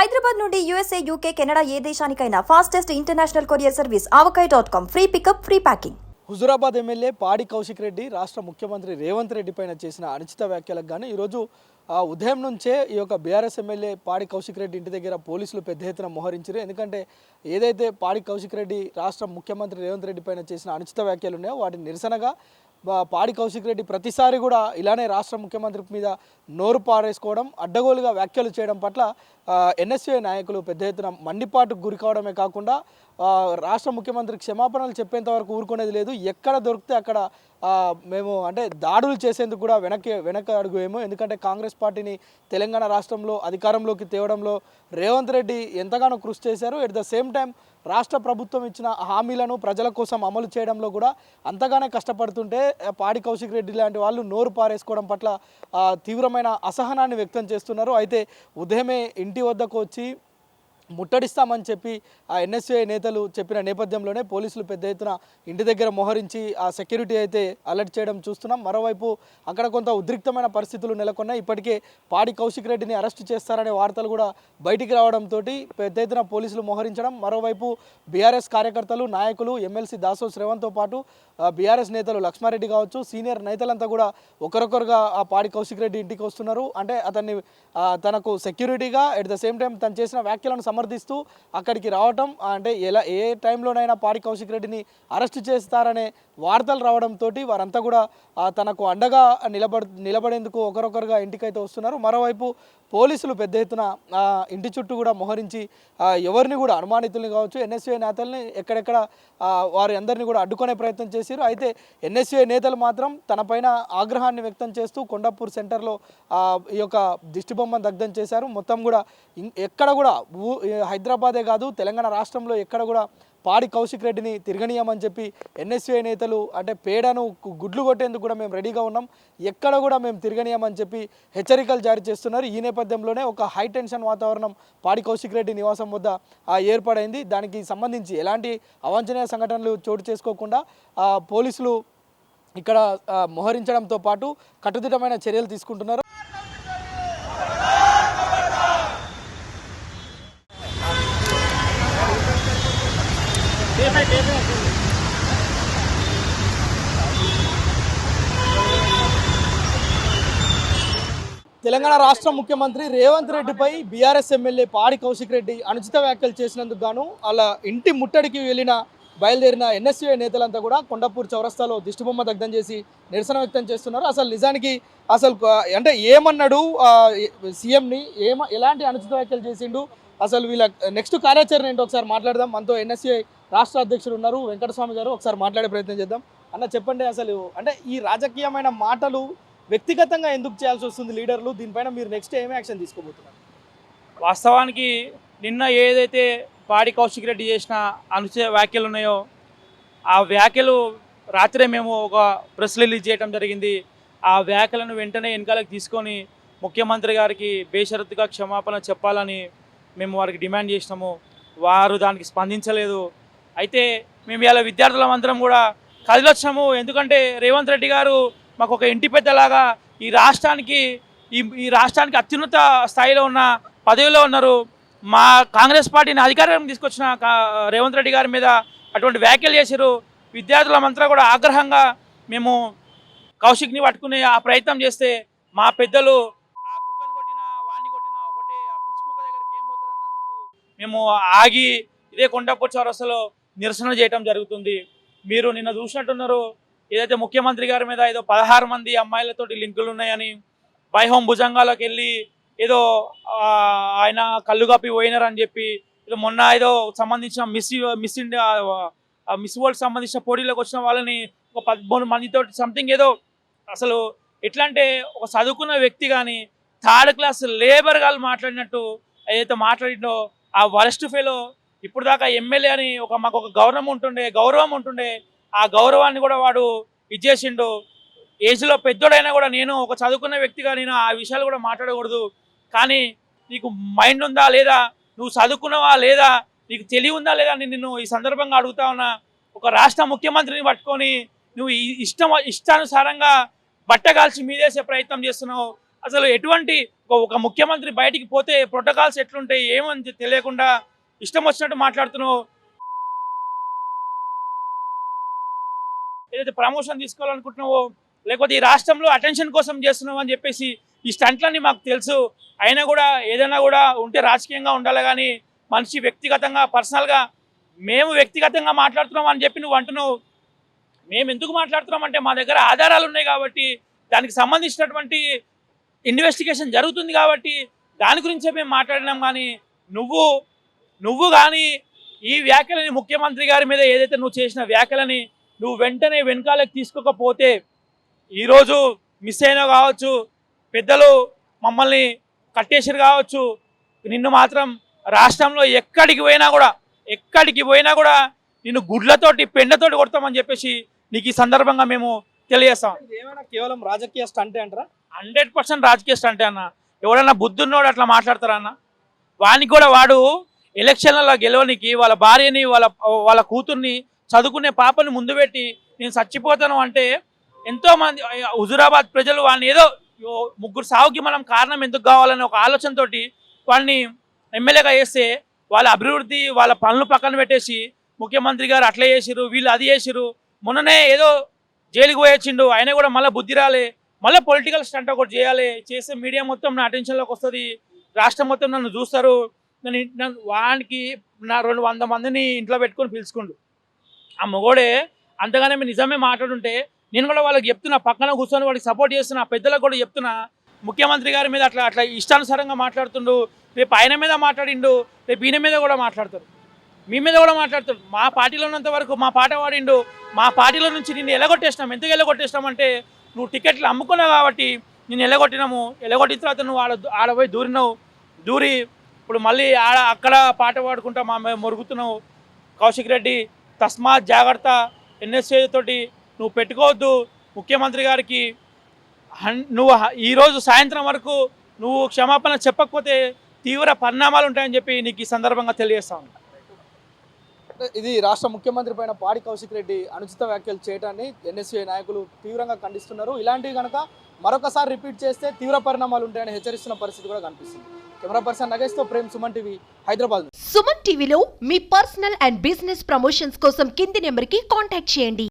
హైదరాబాద్ నుండి USA UK Canada ఏ దేశానికైనా fastest international courier service Avakai dot com free pickup free packing Huzurabad MLA Padi Kaushik Reddy రాష్ట్ర ముఖ్యమంత్రి రేవంత్ రెడ్డి పైన చేసిన అనుచిత వ్యాఖ్యలకు గాను ఈరోజు ఉదయం నుంచే ఈ యొక్క బీఆర్ఎస్ ఎమ్మెల్యే పాడి కౌశిక్ రెడ్డి ఇంటి దగ్గర పోలీసులు పెద్ద ఎత్తున మోహరించారు ఎందుకంటే ఏదైతే పాడి కౌశిక్ రెడ్డి రాష్ట్ర ముఖ్యమంత్రి రేవంత్ రెడ్డి పైన చేసిన అనుచిత వ్యాఖ్యలు ఉన్నాయో వాటిని నిరసనగా పాడి కౌశిక్ రెడ్డి ప్రతిసారి కూడా ఇలానే రాష్ట్ర ముఖ్యమంత్రి మీద నోరు పారేసుకోవడం అడ్డగోలుగా వ్యాఖ్యలు చేయడం పట్ల ఎన్ఎస్ఏ నాయకులు పెద్ద ఎత్తున మండిపాటుకు గురి కావడమే కాకుండా రాష్ట్ర ముఖ్యమంత్రి క్షమాపణలు చెప్పేంత వరకు ఊరుకునేది లేదు. ఎక్కడ దొరికితే అక్కడ మేము అంటే దాడులు చేసేందుకు కూడా వెనక్కి వెనక అడుగు ఎందుకంటే కాంగ్రెస్ పార్టీని తెలంగాణ రాష్ట్రంలో అధికారంలోకి తేవడంలో రేవంత్ రెడ్డి ఎంతగానో కృషి చేశారు. ఎట్ ద సేమ్ టైం రాష్ట్ర ప్రభుత్వం ఇచ్చిన హామీలను ప్రజల కోసం అమలు చేయడంలో కూడా అంతగానే కష్టపడుతుంటే పాడి కౌశిక్ రెడ్డి లాంటి వాళ్ళు నోరు పారేసుకోవడం పట్ల తీవ్రమైన అసహనాన్ని వ్యక్తం చేస్తున్నారు. అయితే ఉదయమే ఇంటి వద్దకు వచ్చి ముట్టడిస్తామని చెప్పి ఆ ఎన్ఎస్ఏ నేతలు చెప్పిన నేపథ్యంలోనే పోలీసులు పెద్ద ఎత్తున ఇంటి దగ్గర మోహరించి ఆ సెక్యూరిటీ అయితే అలర్ట్ చేయడం చూస్తున్నాం. మరోవైపు అక్కడ కొంత ఉద్రిక్తమైన పరిస్థితులు నెలకొన్నాయి. ఇప్పటికే పాడి కౌశిక్ రెడ్డిని అరెస్ట్ చేస్తారనే వార్తలు కూడా బయటికి రావడంతో పెద్ద ఎత్తున పోలీసులు మోహరించడం. మరోవైపు బీఆర్ఎస్ కార్యకర్తలు నాయకులు ఎమ్మెల్సీ దాసో శ్రవణ్తో పాటు బీఆర్ఎస్ నేతలు లక్ష్మారెడ్డి కావచ్చు సీనియర్ నేతలంతా కూడా ఒకరొకరుగా ఆ పాడి కౌశిక్ రెడ్డి ఇంటికి వస్తున్నారు. అంటే అతన్ని తనకు సెక్యూరిటీగా ఎట్ ద సేమ్ టైం తను చేసిన వ్యాఖ్యలను సమర్థిస్తూ అక్కడికి రావటం అంటే ఎలా ఏ టైంలోనైనా పాడి కౌశిక్ రెడ్డిని అరెస్ట్ చేస్తారనే వార్తలు రావడంతో వారంతా కూడా తనకు అండగా నిలబడ నిలబడేందుకు ఒకరొకరుగా ఇంటికైతే వస్తున్నారు. మరోవైపు పోలీసులు పెద్ద ఎత్తున ఇంటి చుట్టూ కూడా మోహరించి ఎవరిని కూడా అనుమానితుల్ని కావచ్చు ఎన్ఎస్ఏ నేతల్ని ఎక్కడెక్కడ ఆ, వారి అందరినీ కూడా అడ్డుకునే ప్రయత్నం చేశారు అయితే ఎన్ఎస్ఏ నేతలు మాత్రం తనపైన ఆగ్రహాన్ని వ్యక్తం చేస్తూ కొండాపూర్ సెంటర్లో ఈ యొక్క దిష్టిబొమ్మను దగ్ధం చేశారు. మొత్తం కూడా ఎక్కడ కూడా హైదరాబాదే కాదు తెలంగాణ రాష్ట్రంలో ఎక్కడ కూడా పాడి కౌశిక్ రెడ్డిని తిరగనీయమని చెప్పి ఎన్ఎస్యుఐ నేతలు అంటే పేడను గుడ్లు కొట్టేందుకు కూడా మేము రెడీగా ఉన్నాం. ఎక్కడ కూడా మేము తిరగనీయమని చెప్పి హెచ్చరికలు జారీ చేస్తున్నారు. ఈ నేపథ్యంలోనే ఒక హై టెన్షన్ వాతావరణం పాడి కౌశిక్ రెడ్డి నివాసం వద్ద ఏర్పడైంది. దానికి సంబంధించి ఎలాంటి అవాంఛనీయ సంఘటనలు చోటు చేసుకోకుండా పోలీసులు ఇక్కడ మోహరించడంతో పాటు కట్టుదిట్టమైన చర్యలు తీసుకుంటున్నారు. తెలంగాణ రాష్ట్ర ముఖ్యమంత్రి రేవంత్ రెడ్డిపై బీఆర్ఎస్ ఎమ్మెల్యే పాడి కౌశిక్ రెడ్డి అనుచిత వ్యాఖ్యలు చేసినందుకు గాను అలా ఇంటి ముట్టడికి వెళ్ళిన బయలుదేరిన ఎన్ఎస్యూఐ నేతలంతా కూడా కొండపూర్ చౌరస్తాలో దిష్టిబొమ్మ దగ్ధం చేసి నిరసన వ్యక్తం చేస్తున్నారు. అసలు నిజానికి అసలు అంటే ఏమన్నాడు సీఎంని ఏమ ఎలాంటి అనుచిత వ్యాఖ్యలు చేసిండు అసలు వీళ్ళ నెక్స్ట్ కార్యాచరణ ఏంటో ఒకసారి మాట్లాడదాం. మనతో ఎన్ఎస్ఏ రాష్ట్ర అధ్యక్షుడు ఉన్నారు వెంకటస్వామి గారు ఒకసారి మాట్లాడే ప్రయత్నం చేద్దాం. అన్న చెప్పండి అసలు అంటే ఈ రాజకీయమైన మాటలు వ్యక్తిగతంగా ఎందుకు చేయాల్సి వస్తుంది లీడర్లు? దీనిపైన మీరు నెక్స్ట్ ఏమి యాక్షన్ తీసుకోబోతున్నారు? వాస్తవానికి నిన్న ఏదైతే పాడి కౌశిక్ రెడ్డి చేసిన అనుచిత వ్యాఖ్యలు ఉన్నాయో ఆ వ్యాఖ్యలు రాత్రే మేము ఒక ప్రెస్ రిలీజ్ చేయడం జరిగింది. ఆ వ్యాఖ్యలను వెంటనే వెనకాలకు తీసుకొని ముఖ్యమంత్రి గారికి బేషరతుగా క్షమాపణ చెప్పాలని మేము వారికి డిమాండ్ చేసినాము. వారు దానికి స్పందించలేదు. అయితే మేము ఇలా విద్యార్థులం అందరం కూడా కదిలొచ్చాము ఎందుకంటే రేవంత్ రెడ్డి గారు మాకు ఒక ఇంటి పెద్దలాగా ఈ రాష్ట్రానికి ఈ ఈ రాష్ట్రానికి అత్యున్నత స్థాయిలో ఉన్న పదవిలో ఉన్నారు. మా కాంగ్రెస్ పార్టీని అధికారం తీసుకొచ్చిన కా- రేవంత్ రెడ్డి గారి మీద అటువంటి వ్యాఖ్యలు చేశారు విద్యార్థులమంతా కూడా ఆగ్రహంగా మేము కౌశిక్ని పట్టుకునే ఆ ప్రయత్నం చేస్తే మా పెద్దలు ఆ కుక్కను కొట్టినా వాడిని కొట్టినా ఒకటే ఆ పిచ్చి కుక్క దగ్గరికి ఏం పోతారన్నందుకు మేము ఆగి ఇదే కొండపూర్ చౌరస్తలో నిరసన చేయటం జరుగుతుంది. మీరు నిన్న చూసినట్టున్నారు ఏదైతే ముఖ్యమంత్రి గారి మీద ఏదో పదహారు మంది అమ్మాయిలతోటి లింకులు ఉన్నాయని బైహోం భుజంగాలోకి వెళ్ళి ఏదో ఆయన కళ్ళు కప్పి పోయినారని చెప్పి ఏదో మొన్న ఏదో సంబంధించిన miss Miss India Miss World సంబంధించిన పోటీలకు వచ్చిన వాళ్ళని ఒక పదమూడు మందితో సంథింగ్ ఏదో అసలు ఎట్లా అంటే ఒక చదువుకున్న వ్యక్తి కానీ థర్డ్ క్లాస్ లేబర్ గాళ్ళు మాట్లాడినట్టు ఏదైతే మాట్లాడిండో ఆ వరస్ట్ ఫెలో ఇప్పుడు దాకా ఎమ్మెల్యే అని ఒక మాకు ఒక గౌరవం ఉంటుండే గౌరవం ఉంటుండే ఆ గౌరవాన్ని కూడా వాడు ఇచ్చేసిండు ఏజ్లో పెద్దోడైనా కూడా నేను ఒక చదువుకున్న వ్యక్తిగా నేను ఆ విషయాలు కూడా మాట్లాడకూడదు. కానీ నీకు మైండ్ ఉందా లేదా? నువ్వు చదువుకున్నావా లేదా? నీకు తెలివి ఉందా లేదా నిన్ను ఈ సందర్భంగా అడుగుతా ఉన్నా. ఒక రాష్ట్ర ముఖ్యమంత్రిని పట్టుకొని నువ్వు ఈ ఇష్టం ఇష్టానుసారంగా బట్టగాల్చి మీదేసే ప్రయత్నం చేస్తున్నావు. అసలు ఎటువంటి ఒక- ఒక ముఖ్యమంత్రి బయటికి పోతే ప్రోటోకాల్స్ ఎట్లుంటాయి? ఏమని తెలియకుండా ఇష్టం వచ్చినట్టు మాట్లాడుతున్నావు. ఏదైతే ప్రమోషన్ తీసుకోవాలనుకుంటున్నావో లేకపోతే ఈ రాష్ట్రంలో అటెన్షన్ కోసం చేస్తున్నావు అని చెప్పేసి ఈ స్టంట్లన్నీ మాకు తెలుసు. అయినా కూడా ఏదైనా కూడా ఉంటే రాజకీయంగా ఉండాలి కానీ మనిషి వ్యక్తిగతంగా పర్సనల్గా మేము వ్యక్తిగతంగా మాట్లాడుతున్నాం అని చెప్పి నువ్వు అంటున్నావు. మేము ఎందుకు మాట్లాడుతున్నాం అంటే మా దగ్గర ఆధారాలు ఉన్నాయి కాబట్టి దానికి సంబంధించినటువంటి ఇన్వెస్టిగేషన్ జరుగుతుంది కాబట్టి దాని గురించే మేము మాట్లాడినాం కానీ నువ్వు నువ్వు కానీ ఈ వ్యాఖ్యలని ముఖ్యమంత్రి గారి మీద ఏదైతే నువ్వు చేసిన వ్యాఖ్యలని నువ్వు వెంటనే వెనకాలకు తీసుకోకపోతే ఈరోజు మిస్ అయినా కావచ్చు పెద్దలు మమ్మల్ని కట్టేసారు కావచ్చు నిన్ను మాత్రం రాష్ట్రంలో ఎక్కడికి పోయినా కూడా ఎక్కడికి పోయినా కూడా నిన్ను గుడ్లతోటి పెండతోటి కొడతామని చెప్పేసి నీకు ఈ సందర్భంగా మేము తెలియజేస్తాం. ఏమైనా కేవలం రాజకీయ స్టంటే అంటారా? హండ్రెడ్ పర్సెంట్ రాజకీయ స్టంటే అన్న. ఎవడన్నా బుద్ధున్నోడు అట్లా మాట్లాడతారా అన్న? వానికి కూడా వాడు ఎలక్షన్లలో గెలవనికి వాళ్ళ భార్యని వాళ్ళ వాళ్ళ కూతుర్ని చదువుకునే పాపని ముందు పెట్టి నేను చచ్చిపోతాను అంటే ఎంతో మంది హుజురాబాద్ ప్రజలు వాడిని ఏదో ముగ్గురు సాగుకి మనం కారణం ఎందుకు కావాలనే ఒక ఆలోచనతో వాడిని ఎమ్మెల్యేగా చేస్తే వాళ్ళ అభివృద్ధి వాళ్ళ పనులు పక్కన పెట్టేసి ముఖ్యమంత్రి గారు అట్లా చేసిరు వీళ్ళు అది చేసిరు మొన్ననే ఏదో జైలుకి పోయొచ్చిండు ఆయన కూడా మళ్ళీ బుద్ధి రాలే. మళ్ళీ పొలిటికల్ స్టంట్ ఒకటి చేయాలి. చేస్తే మీడియా మొత్తం నా అటెన్షన్లోకి వస్తుంది. రాష్ట్రం మొత్తం నన్ను చూస్తారు. నన్ను నన్ను వానికి నా రెండు వంద మందిని ఇంట్లో పెట్టుకొని పిలుచుకుండు. ఆ మొగోడే అంతగానే నిజమే మాట్లాడుంటే నేను కూడా వాళ్ళకి చెప్తున్నా పక్కన కూర్చొని వాడికి సపోర్ట్ చేస్తున్నా పెద్దలకు కూడా చెప్తున్నా. ముఖ్యమంత్రి గారి మీద అట్లా అట్లా ఇష్టానుసారంగా మాట్లాడుతుండు రేపు ఆయన మీద మాట్లాడిండు రేపు ఈయన మీద కూడా మాట్లాడతారు. మీ మీద కూడా మాట్లాడతాడు మా పార్టీలో ఉన్నంత వరకు మా పాట పాడిండు మా పార్టీలో నుంచి నిన్ను ఎలగొట్టేసినాం. ఎందుకు ఎలగొట్టేసినామంటే నువ్వు టికెట్లు అమ్ముకున్నావు కాబట్టి నేను ఎలగొట్టినాము. ఎలగొట్టిన తర్వాత నువ్వు ఆడ ఆడ పోయి దూరినావు. దూరి ఇప్పుడు మళ్ళీ ఆడ అక్కడ పాట పాడుకుంటా మా మొరుగుతున్నావు. కౌశిక్ రెడ్డి తస్మాత్ జాగ్రత్త ఎన్ఎస్ఏ తోటి నువ్వు పెట్టుకోవద్దు. ముఖ్యమంత్రి గారికి హన్ నువ్వు ఈరోజు సాయంత్రం వరకు నువ్వు క్షమాపణ చెప్పకపోతే తీవ్ర పరిణామాలు ఉంటాయని చెప్పి నీకు ఈ సందర్భంగా తెలియజేస్తాను ఇది రాష్ట్ర ముఖ్యమంత్రి పైన పాడి కౌశిక్ రెడ్డి అనుచిత వ్యాఖ్యలు చేయడాన్ని ఎన్ఎస్ఏ నాయకులు తీవ్రంగా ఖండిస్తున్నారు. ఇలాంటివి కనుక మరొకసారి రిపీట్ చేస్తే తీవ్ర పరిణామాలు ఉంటాయని హెచ్చరిస్తున్న పరిస్థితి కూడా కనిపిస్తుంది. కెమెరా పర్సన్ నగేష్తో ప్రేమ్ సుమన్ టీవీ హైదరాబాద్. సుమన్ టీవీలో మీ పర్సనల్ అండ్ బిజినెస్ ప్రమోషన్స్ కోసం కింది నెంబర్కి కాంటాక్ట్ చేయండి.